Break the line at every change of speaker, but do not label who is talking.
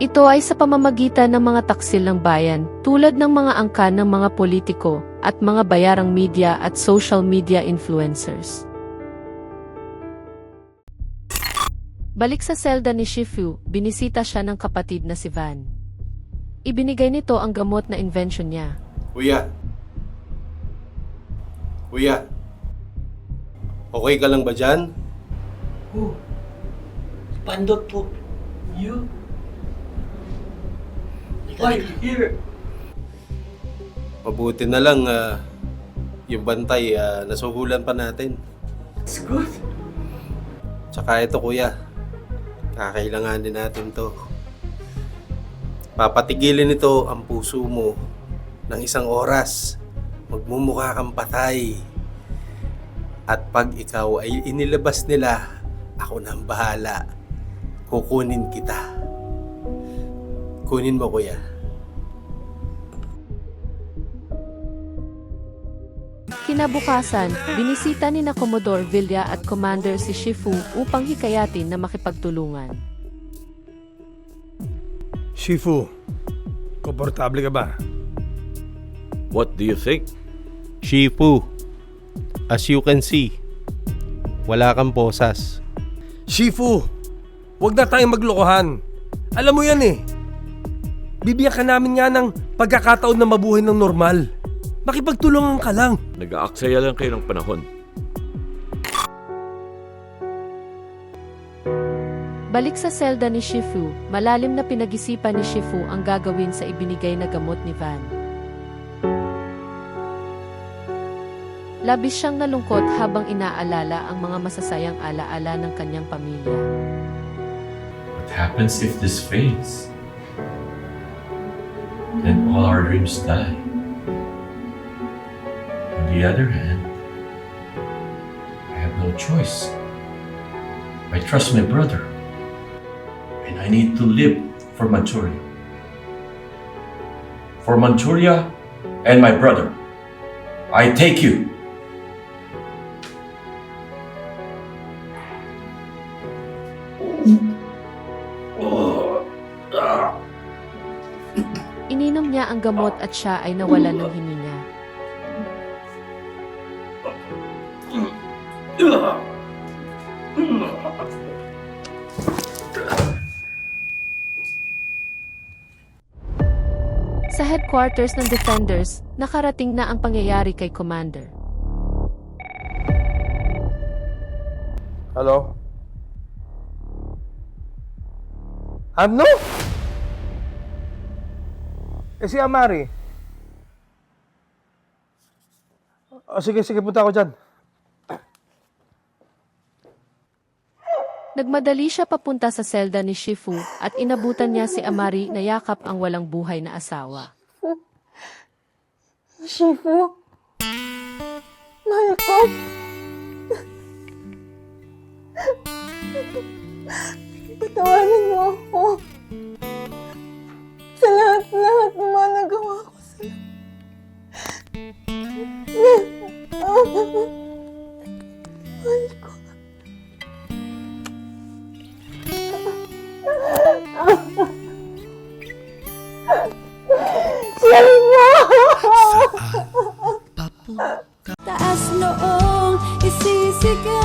Ito ay sa pamamagitan ng mga taksil ng bayan tulad ng mga angkan ng mga politiko at mga bayarang media at social media influencers. Balik sa selda ni Shifu, binisita siya ng kapatid na si Van. Ibinigay nito ang gamot na invention niya.
Kuya. Kuya. Okay ka lang ba dyan?
Oh, pandot po. You? Why here?
Mabuti na lang ah, yung bantay ah, nasuhulan pa natin.
It's good.
Tsaka ito kuya, kakailanganin natin to. Papatigilin nito ang puso mo ng isang oras. Magmumukha kang patay. At pag ikaw ay inilabas nila, ako nang bahala. Kukunin kita. Kunin mo kuya.
Kinabukasan, binisita ni na Commodore Villa at Commander si Shifu upang hikayatin na makipagtulungan.
Shifu, komportable ka ba?
What do you think?
Shifu, as you can see, wala kang posas.
Shifu, wag na tayong maglokohan. Alam mo yan eh. Bibigyan ka namin nga ng pagkakataon na mabuhay ng normal. Makipagtulungan ka lang.
Nag-aaksaya lang kayo ng panahon.
Balik sa selda ni Shifu, malalim na pinag-isipan ni Shifu ang gagawin sa ibinigay na gamot ni Van. Labis siyang nalungkot habang inaalala ang mga masasayang alaala ng kanyang pamilya.
What happens if this fades? All our dreams die. On the other hand, I have no choice. I trust my brother. And I need to live for Manchuria. For Manchuria and my brother. I take you.
Niya ang gamot at siya ay nawalan ng hininga. Sa headquarters ng Defenders, nakarating na ang pangyayari kay Commander.
Hello? Ano? Eh si Amari? O sige, sige, punta ako dyan.
Nagmadali siya papunta sa selda ni Shifu at inabutan niya si Amari na yakap ang walang buhay na asawa.
Shifu? Mahal ko. Patawarin mo ako.
Así